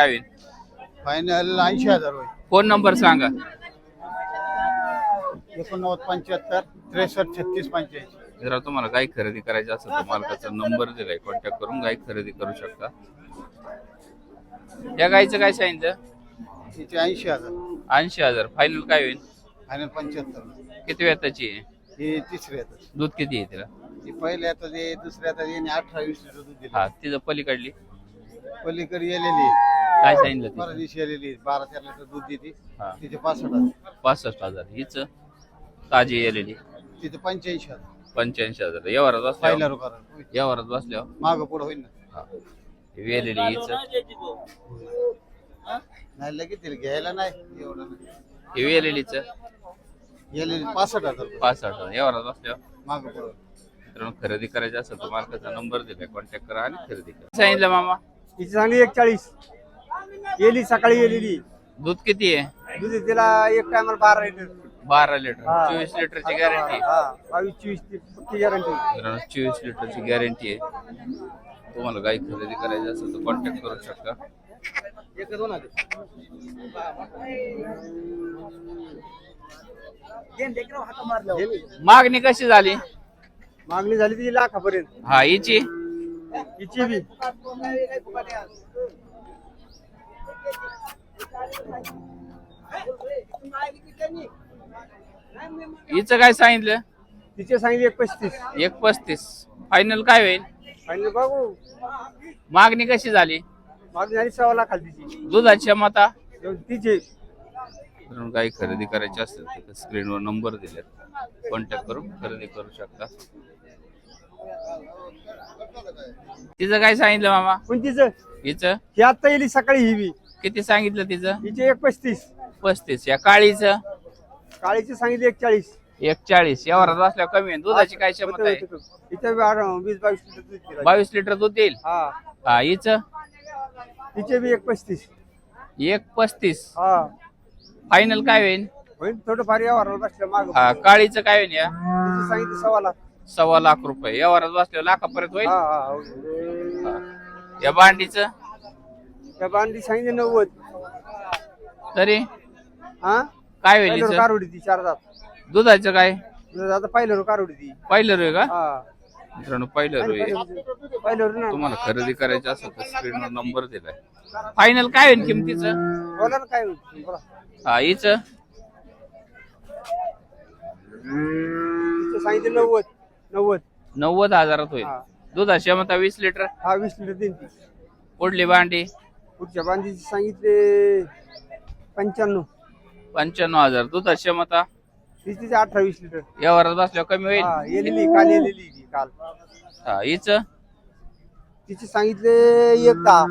काय होईल? फायनल ऐंशी हजार होईल. फोन नंबर सांगा. एकोणनव्वद पंच्याहत्तर त्रेसष्ट छत्तीस पंच्याऐंशी. जर तुम्हाला गाय खरेदी करायची असेल तर मालकाचा नंबर दिलाय कॉन्टॅक्ट करून गाय खरेदी करू शकता. या गायचं काय सांगितलं? तिचे ऐंशी हजार. ऐंशी हजार. फायनल काय होईल? फायनल पंच्याहत्तर. किती वेताची आहे? ही तिसरी येतात दूध किती आहे तिला? ती पहिल्या येतात हे दुसऱ्या येतात याने अठरा वीस लिटर दूध हा दिले तिचं पलीकडली. पलीकडे येलेली काय सांगितलं तिचं? दिवशी आलेली बारा तेरा लिटर दूध देते. हा. तिथे पासष्ट हजार. पासष्ट हजार. हिच? ताजी येलेली. तिथे पंच्याऐंशी हजार. पंच्याऐंशी हजार. व्यवहारात पहिल्या बसल्यावर रुपयाला व्यवहारात बसल्यावर माग पुढे होईल ना. हा. वेलेली हिच? नाही लगेच तिला घ्यायला नाही. एवढं नाही. ही वेलेलीच? गेलेली पासष्ट हजार. रुपये पासष्ट हजार. व्यवहारात बसल्यावर माग पुढे. मित्रांनो खरेदी करायची असेल तर मालकाचा नंबर दिलाय. कॉन्टॅक्ट करा आणि खरेदी करा. सांगितलं मामा? हिची चांगली एक चाळीस गेली सकाळी गेलेली दूध किती आहे दुधी तिला एक टायमाला बारा लिटर बारा लिटर हा. चोवीस लिटरची गॅरंटी हा बावीस चोवीस ची पक्की गॅरंटी मित्रांनो चोवीस लिटरची गॅरंटी आहे तुम्हाला गाई खरेदी करायची असेल तर कॉन्टॅक्ट करू शकता मागणी कशी झाली मागणी झाली ती लाखापर्यंत हा हिची हिची बी हिचं काय सांगितलं? तिचे सांगितले एक पस्तीस. एक पस्तीस. फायनल काय होईल? आणि बघू. मागणी कशी झाली? मागणी झाली सव्वा लाखाला तिची. दुधाची क्षमता? तिचे. मित्रांनो गाई खरेदी करायची असेल तर स्क्रीनवर नंबर दिलेत. कॉन्टॅक्ट करून खरेदी करू शकता. तिचं काय सांगितलं मामा? कोणतीच हिचं? ही आता येली सकाळी ही बी किती सांगितलं तिचं? हिचे एक पस्तीस. पस्तीस. या काळीचं? काळीची सांगितली एक चाळीस एक चाळीस यावरात बसल्यावर कमी आहे. दुधाची काय क्षमता आहे? आठ- वीस बावीस लिटर दूध दिलं. बावीस लिटर दूध देईल हा. हा हिचं? तिचे बी एक पस्तीस. एक पस्तीस. हा. फायनल काय होईल होईल थोडं फार यावर बसलं माग. हा काळीचं काय होईल या? तिचे सांगितलं सव्वा लाख. सव्वा लाख रुपये. यावरात बसल्यावर लाखापर्यंत होईल? हा हा हो. हा. या बांडीचं त्या बांधली सांगितले नव्वद. तरी? हा? काय होईल पहिलं हिचं? कारोडी ती चार दुधाचं काय? आता पहिलं कारोडी ती पहिलं रो का? हा. मित्रांनो पहिलं रो. पहिलं ना तुम्हाला खरेदी करायची असेल तर स्क्रीनवर नंबर दिलाय. फायनल काय होईल किमतीचं? बोला ना काय होईल. बोला. हा हिच? तिचं सांगितलं नव्वद. नव्वद. नव्वद हजारात होईल. हा. दुधाची क्षमता वीस लिटर? हा वीस लिटर देईन ती. पुढली भांडी? पुढच्या बांधीची सांगितले पंच्याण्णव. पंच्याण्णव हजार. दुधाची क्षमता ती तिचे अठरा वीस लिटर. यावरात बसल्यावर कमी होईल? हा येलेली काल येलेली ती काल. हा हिच? तिचे सांगितले एक दहा.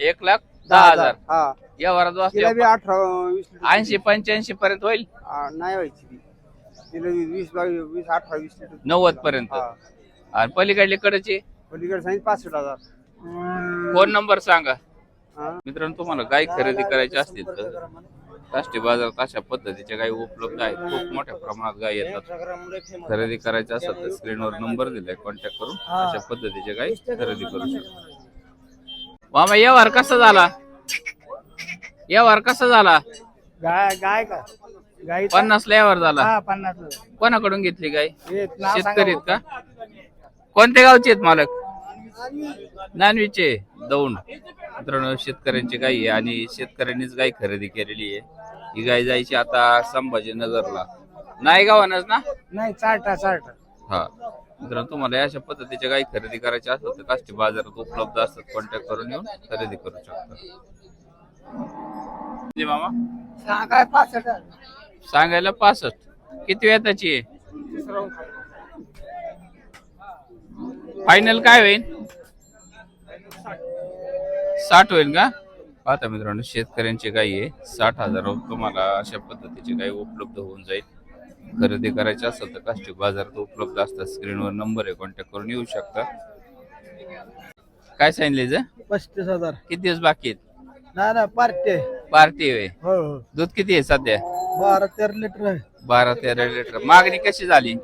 एक लाख दहा हजार. हा. यावरात तिला बसल्यावर बी अठरा वीस लिटर. ऐंशी पंच्याऐंशी पर्यंत होईल? हा, नाही व्हायची ती. तिला वीस वीस बावीस वीस अठरा वीस लिटर. नव्वद पर्यंत. हा. आणि पलीकडली कडची? पलीकडे सांगितलं पासष्ट हजार. फोन नंबर सांगा. मित्रांनो तुम्हाला गाय खरेदी करायची असतील तर काष्टी बाजारात अशा पद्धतीच्या गायी उपलब्ध आहेत. खूप मोठ्या प्रमाणात गायी येतात. खरेदी करायची असेल तर स्क्रीनवर नंबर दिलाय कॉन्टॅक्ट करून अशा पद्धतीच्या गायी खरेदी करू शकता. मामा व्यवहार कसा झाला? व्यवहार कसा झाला? गाय गाय का? गाय पन्नास ला झाला. पन्नास कोणाकडून घेतली गाय? शेतकरी का? कोणत्या गावचे आहेत मालक? नानवीचे दौंड. मित्रांनो शेतकऱ्यांची गाय आहे आणि शेतकऱ्यांनीच गाय खरेदी केलेली आहे. ही गाय जायची आता संभाजीनगरला. नाही गावानच ना? नाही चारटा चारटा. हा. मित्रांनो तुम्हाला अशा पद्धतीच्या गाय खरेदी करायची असेल तर काष्टी बाजारात उपलब्ध असतात. कॉन्टॅक्ट करून येऊन खरेदी करू शकता. किती मामा? सांगाय पासष्ट सांगायला पासष्ट. किती वेताची आहे? फायनल काय होईल? साठ होईल का? पाहता मित्रांनो शेतकऱ्यांची गाई आहे. साठ हजार तुम्हाला अशा पद्धतीची गाई उपलब्ध होऊन जाईल. खरेदी करायची असेल तर काष्टी बाजारात उपलब्ध असतात. स्क्रीनवर नंबर आहे. कॉन्टॅक्ट करून येऊ शकता. काय सांगितले जे? पस्तीस हजार. किती दिवस बाकी आहेत? नाही ना पार्टी पार्टी आहे हो हो. दूध किती आहे सध्या? बारा तेरा लिटर आहे. बारा तेरा लिटर. मागणी कशी झाली?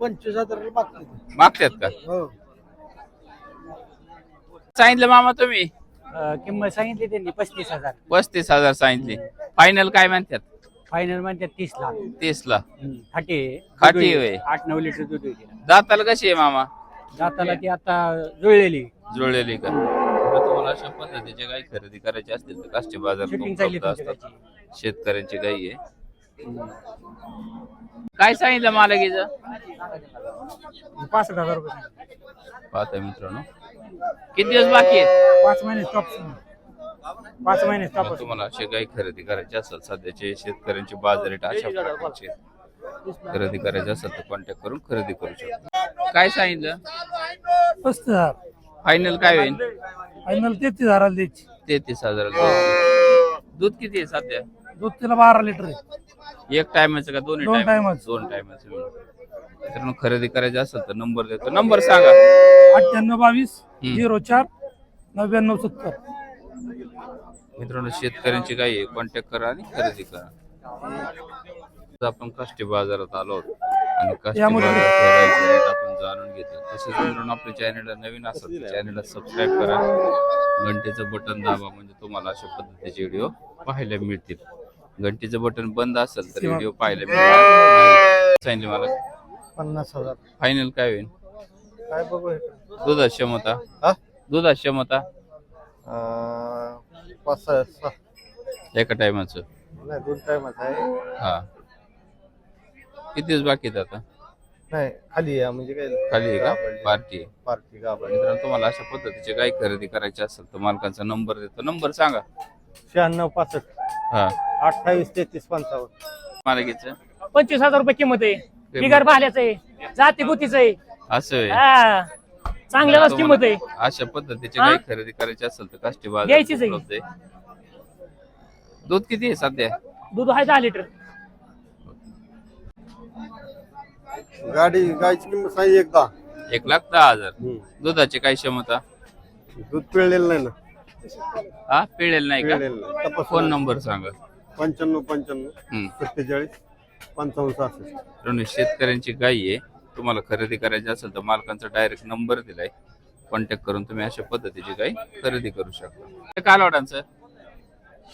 पंचवीस हजार मागते मागतात का? हो. सांगितलं मामा तुम्ही? अं, किंमत सांगितली त्यांनी पस्तीस हजार. पस्तीस हजार सांगितले. फायनल काय म्हणतात? फायनल म्हणतात तीस लाख. तीस ला खाटी आहे. खाटी दूध होईल. होय. आठ नऊ लिटर दूध होईल तिला. दाताला कशी आहे मामा? दाताला ती आता जुळलेली. जुळलेली का? तुम्हाला अशा पद्धतीचे गाई खरेदी करायची असतील तर काष्टी बाजार शूटिंग चालली उपलब्ध तुमच्या असतात शेतकऱ्यांची गाई आहे. काय सांगितलं मला पासष्ट हजार रुपये. पाहता मित्रांनो. किती दिवस बाकी आहेत? पाच महिने स्टॉप पाच महिने मग स्टॉप तुम्हाला असे गाई खरेदी करायचे असेल सध्याचे शेतकऱ्यांची बाजार रेट अशा प्रकारचे खरेदी करायचे असेल तर कॉन्टॅक्ट करून खरेदी करू शकता. काय सांगितलं? पस्तीस हजार फायनल काय होईल? फायनल तेहतीस हजार द्यायची. तेहतीस हजार दूध किती आहे सध्या? दूध तिला बारा लिटर आहे. एक टायमाचं का दोन्ही दोन time? टायमाचं. दोन टायमाचं. मिळून. खरेदी करायची असेल तर नंबर देतो. नंबर सांगा. अठ्ठ्याण्णव बावीस. झिरो चार नव्याण्णव सत्तर. मित्रांनो शेतकऱ्यांची आहे कॉन्टॅक्ट करा आणि खरेदी करा. आज आपण काष्टी बाजारात आलो आहोत आणि काष्टी यामध्ये- बाजारात गाईचे रेट आपण जाणून घेतले. तसेच मित्रांनो आपल्या चॅनलला नवीन असेल तर चॅनलला सबस्क्राईब करा. घंटेचं बटन दाबा म्हणजे तुम्हाला अशा पद्धतीचे व्हिडिओ पाहायला मिळतील. घंटीचं बटन बंद असेल तर व्हिडिओ पाहायला मिळणार नाही. सांगितले मला पन्नास हजार. फायनल काय होईल? काय बघू दुधात क्षमता? हा? दुधात क्षमता? पाच सहा सहा. एका टायमाचं? नाही दोन टायमाच आहे. हा. किती दिवस बाकी आहेत आता? नाही खाली आहे म्हणजे काय? खाली आहे का. पार्टी आहे. पार्टी गाभण मित्रांनो तुम्हाला अशा पद्धतीचे गाय खरेदी करायची असेल तर मालकांचा नंबर देतो. नंबर सांगा. शहाण्णव पासष्ट. हा. अठ्ठावीस तेहतीस पंचावन्न. मला घ्यायचं? पंचवीस हजार रुपये किंमत आहे. बिगर भाल्याचं आहे. जाती गुतीचं आहे. असं आहे. हा. चांगल्यालाच किंमत आहे तुम्हाला अशा पद्धतीची हा? गाय खरेदी करायची असेल तर काष्टी बाजार घ्यायचीच आहे. उपलब्ध आहे. दूध किती आहे सध्या? दूध आहे दहा लिटर. गाडी गायची किंमत सांगितली एकदा एक लाख दहा हजार. दुधाची काय क्षमता? दूध पिळलेलं नाही ना. हा? पिळेल नाही का? पिळलेलं नाही. तपासून फोन नंबर सांगा. पंच्याण्णव पंच्याण्णव हम्म. सत्तेचाळीस पंचावन्न सहासष्ट. शेतकऱ्यांची गाई आहे. तुम्हाला खरेदी करायची असेल तर मालकांचा डायरेक्ट नंबर दिलाय. कॉन्टॅक्ट करून तुम्ही अशा पद्धतीची गाई खरेदी करू शकता. कालवाडांचं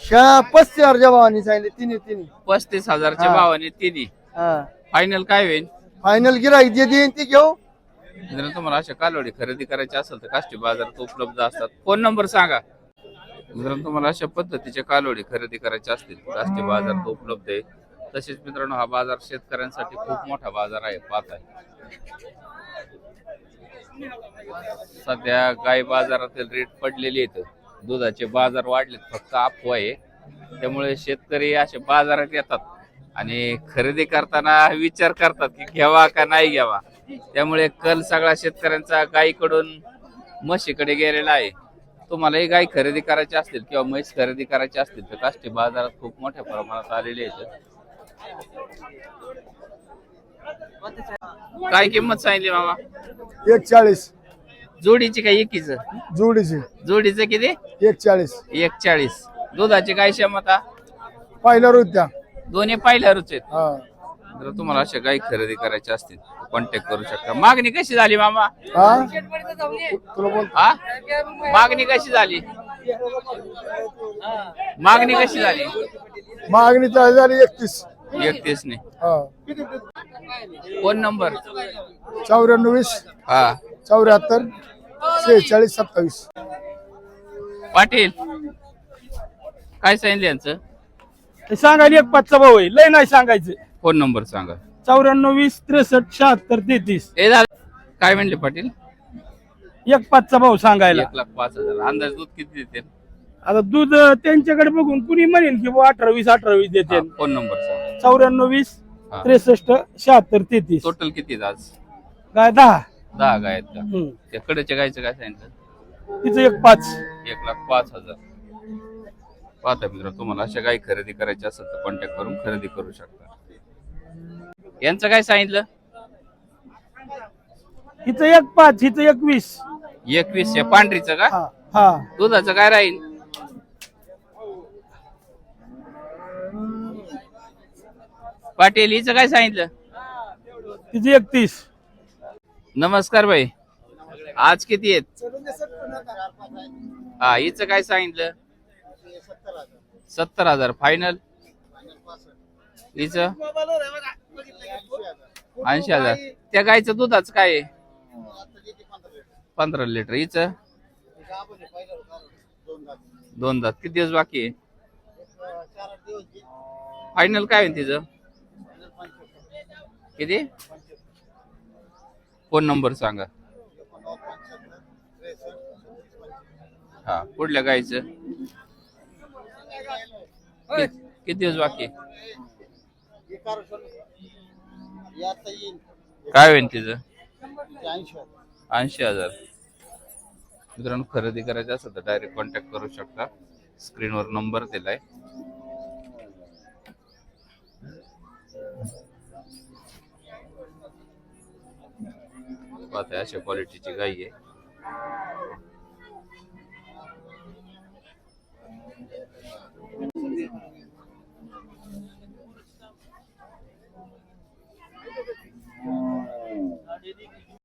शहा पस्तीस हजार भावानी सांगितले पस्तीस हजारच्या हा. भावाने तिन्ही. फायनल काय होईल? फायनल गिराईक जे देईन ती घेऊ. जर तुम्हाला अशा कालवडी खरेदी करायची असेल तर काष्टी बाजारात उपलब्ध असतात. फोन नंबर सांगा. जर तुम्हाला अशा पद्धतीच्या कालवडी खरेदी करायच्या असतील तर काष्टी बाजारात उपलब्ध आहे. तसेच मित्रांनो हा बाजार शेतकऱ्यांसाठी खूप मोठा बाजार आहे पाहत आहे. सध्या गाय बाजारातील रेट पडलेले आहेत. दुधाचे बाजार वाढलेत फक्त अफवा आहे. त्यामुळे शेतकरी असे बाजारात येतात आणि खरेदी करताना विचार करतात की घ्यावा का नाही घ्यावा. त्यामुळे कल सगळा शेतकऱ्यांचा गायीकडून म्हशीकडे गेलेला आहे. तुम्हालाही गाय खरेदी करायची असतील किंवा म्हैस खरेदी करायची असतील तर काष्टी बाजारात खूप मोठ्या प्रमाणात आलेले आहेत. काय किंमत सांगितली मामा? एक चाळीस जोडीची काय एकीच? जोडीची. जोडीचं किती? एक चाळीस एक चाळीस दुधाची काय क्षमता? पाहिल्यावर होत्या दोन्ही पाहिल्यावरच आहेत. हा. जर तुम्हाला अशा गाई खरेदी करायच्या असतील कॉन्टॅक्ट करू शकता. मागणी कशी झाली मामा? हा? तुला बोल. हा? मागणी कशी झाली? मागणी कशी झाली? मागणी चाळीस झाली एकतीस. एकतीस ने हा. Phone number? चौऱ्याण्णव वीस. हा. चौऱ्याहत्तर. शेहेचाळीस सत्तावीस. पाटील काय सांगितलं यांचं? ते सांगायला एक पाचचा भाऊ आहे. लय नाही सांगायचं. फोन नंबर सांगा. चौऱ्याण्णव वीस त्रेसष्ट शहात्तर तेहतीस. ए दादा काय म्हणले पाटील? एक पाचचा भाऊ सांगायला. एक लाख पाच हजार. अंदाज दूध किती देते आता दूध त्यांच्याकडे बघून कुणी म्हणेन की बुवा अठरा वीस अठरा वीस देते फोन नंबर सांगा. चौऱ्याण्णव वीस हा. त्रेसष्ट शहात्तर तेहतीस. टोटल किती आहेत आज? काय दहा. दहा गाय आहेत का? हम्म. त्या कडेच्या गायचं काय सांगितलं? तिचं एक पाच. एक लाख पाच हजार. पाहता मित्र तुम्हाला अशा गाई खरेदी करायची असेल तर कॉन्टॅक्ट करून खरेदी करू शकता. यांचं काय सांगितलं? हिचं एक पाच हिचं एक वीस. एकवीस या पांढरीचं का? हा हा. दुधाचं काय राहील? पाटील हिचं काय सांगितलं? तिचं एकतीस. नमस्कार भाई आज किती आहेत? हा हिचं काय सांगितलं? सत्तर हजार. फायनल हिचं? ऐंशी हजार. त्या गायचं दुधाच काय आहे? पंधरा लिटर. हिचं? दोन दात. किती दिवस बाकी आहे? फायनल काय आहे तिचं? किती? फोन नंबर सांगा. हा कुठल्या गायचं किती दिवस बाकी? काय होईल तिचं? ऐंशी हजार. मित्रांनो खरेदी करायचं असेल तर डायरेक्ट कॉन्टॅक्ट करू शकता. स्क्रीनवर नंबर दिलाय. पाहताय अशा क्वालिटीची गाई आहे.